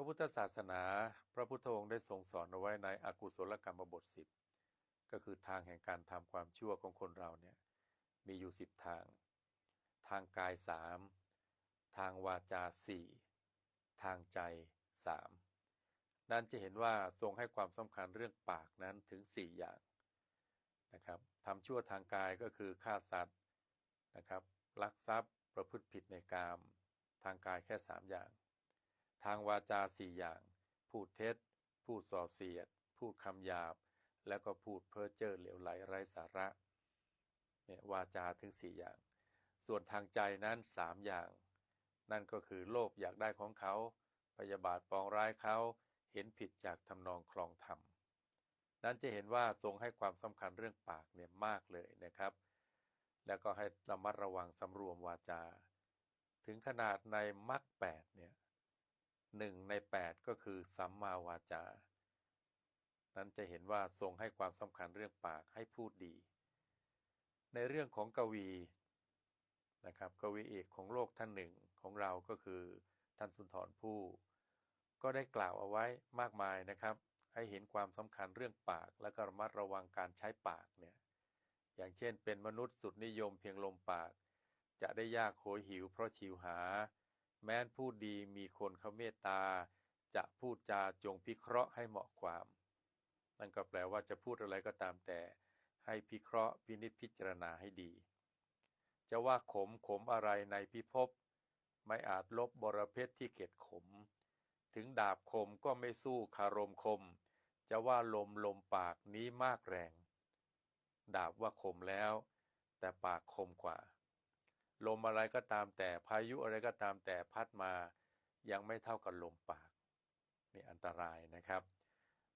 ระพุทธศาสนา พระพุทธองค์ได้ทรงสอนเอาไว้ในอกุศลกรรมบทสิบก็คือทางแห่งการทำความชั่วของคนเราเนี่ยมีอยู่สิบทาง ทางกายสามทางวาจาสี่ทางใจสามนั่นจะเห็นว่าทรงให้ความสำคัญเรื่องปากนั้นถึงสี่อย่างนะครับทำชั่วทางกายก็คือฆ่าสัตว์นะครับลักทรัพย์ประพฤติผิดในกาม ทางกายแค่สามอย่าง ทางวาจาสี่อย่าง พูดเท็จ พูดส่อเสียด พูดคำหยาบ แล้วก็พูดเพ้อเจ้อเหลวไหลไร้สาระเนี่ยวาจาถึงสี่อย่าง ส่วนทางใจนั้นสามอย่าง นั่นก็คือโลภอยากได้ของเขา พยาบาทปองร้ายเขา เห็นผิดจากทำนองคลองธรรม นั้นจะเห็นว่าทรงให้ความสำคัญเรื่องปากเนี่ยมากเลยนะครับ แล้วก็ให้ระมัดระวังสำรวมวาจา ถึงขนาดในมรรคแปดเนี่ย หนึ่งในแปดก็คือสัมมาวาจา นั้นจะเห็นว่าทรงให้ความสำคัญเรื่องปากให้พูดดี ในเรื่องของกวีนะครับกวีเอกของโลกท่านหนึ่งของเราก็คือท่านสุนทรภู่ก็ได้กล่าวเอาไว้มากมายนะครับ ให้เห็นความสำคัญเรื่องปาก และก็ระมัดระวังการใช้ปากเนี่ยอย่างเช่นเป็นมนุษย์สุดนิยมเพียงลมปาก จะได้ยากโหยหิวเพราะชิวหา แม้นพูดดีมีคนเขาเมตตา จะพูดจาจงพิเคราะห์ให้เหมาะความ นั่นก็แปลว่าจะพูดอะไรก็ตามแต่ ให้พิเคราะห์พินิจพิจารณาให้ดี จะว่าขมขมอะไรในพิภพไม่อาจลบบรเพชรที่เกตขม ถึงดาบคมก็ไม่สู้คารมคม จะว่าลมลมปากนี้มากแรง ดาบว่าคมแล้ว แต่ปากคมกว่า ลมอะไรก็ตามแต่พายุอะไรก็ตามแต่พัดมายังไม่เท่ากับลมปากนี่อันตรายนะครับ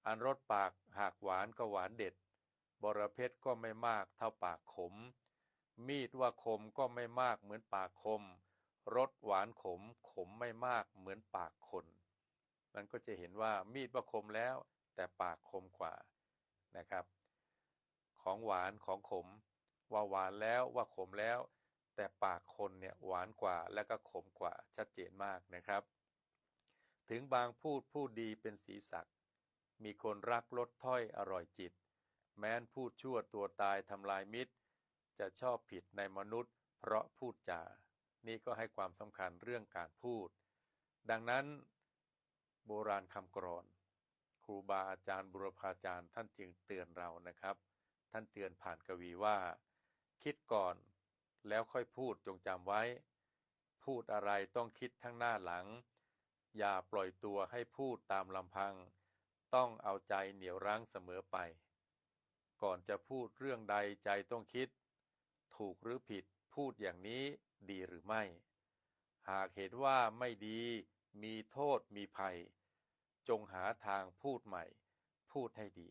อันรสปากหากหวานก็หวานเด็ด บรเพชรก็ไม่มากเท่าปากขม มีดว่าคมก็ไม่มากเหมือนปากคมรสหวานขมขมไม่มากเหมือนปากคนมันก็จะเห็นว่ามีดว่าคมแล้ว แต่ปากคมกว่านะครับ ของหวานของขม ว่าหวานแล้วว่าขมแล้ว แต่ปากคนเนี่ยหวานกว่าและก็ขมกว่าชัดเจนมากนะครับ ถึงบางพูดพูดดีเป็นสีสัก มีคนรักลดถ้อยอร่อยจิต แม้นพูดชั่วตัวตายทำลายมิตร จะชอบผิดในมนุษย์ เพราะพูดจา นี่ก็ให้ความสำคัญเรื่องการพูด ดังนั้นโบราณคำกรอน ครูบาอาจารย์บุรพาจารย์ท่านจึงเตือนเรานะครับ ท่านเตือนผ่านกวีว่า คิดก่อน แล้วค่อยพูดจงจำไว้ พูดอะไรต้องคิดทั้งหน้าหลัง อย่าปล่อยตัวให้พูดตามลำพัง ต้องเอาใจเหนียวรั้งเสมอไป ก่อนจะพูดเรื่องใดใจต้องคิด ถูกหรือผิดพูดอย่างนี้ดีหรือไม่ หากเห็นว่าไม่ดี มีโทษมีภัย จงหาทางพูดใหม่ พูดให้ดี